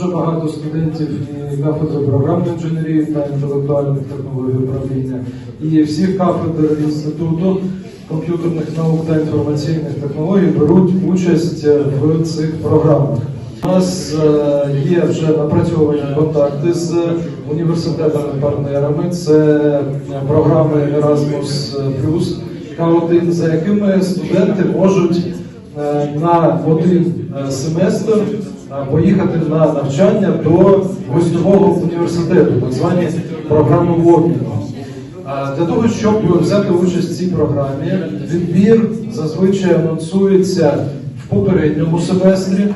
дуже багато студентів і кафедри програмної інженерії та інтелектуальних технологій управління, і всіх кафедр інституту комп'ютерних наук та інформаційних технологій беруть участь в цих програмах. У нас е, є вже напрацьовані контакти з університетами-партнерами. Це е, програми Erasmus K1, за якими студенти можуть на один е, семестр е, поїхати на навчання до гостьового університету, так звані програми обміну. Для того, щоб взяти участь в цій програмі, відбір зазвичай анонсується в попередньому семестрі.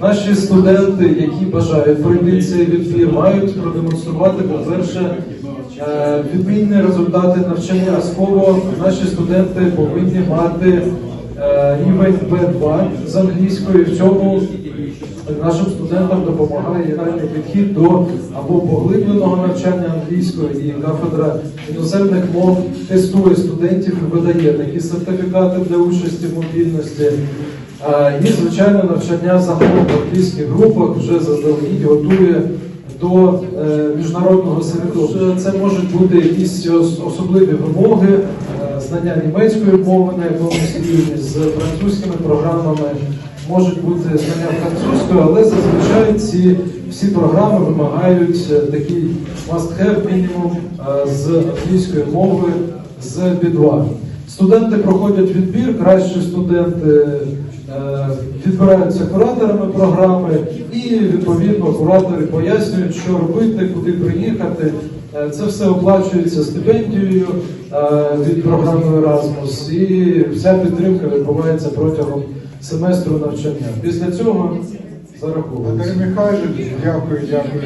Наші студенти, які бажають пройти цей відбір, мають продемонструвати, по-перше, е, відмінні результати навчання. Слово наші студенти повинні мати е, рівень B2 з англійської. В цьому нашим студентам допомагає реальний підхід до або поглибленого навчання англійської і кафедра іноземних мов тестує студентів і видає такі сертифікати для участі в мобільності. І, звичайно, навчання загалом в англійських групах вже заздалегідь готує до е, міжнародного середовища. Це можуть бути якісь особливі вимоги, е, знання німецької мови на якомусь рівні з французькими програмами можуть бути знання французької, але зазвичай ці всі програми вимагають е, такий must-have мінімум з англійської мови з B2. Студенти проходять відбір, кращі студенти відбираються кураторами програми, і відповідно куратори пояснюють, що робити, куди приїхати. Е, Це все оплачується стипендією е, від програми Erasmus, і вся підтримка відбувається протягом семестру навчання. Після цього зараховується. Михайлович, дякую, дякую.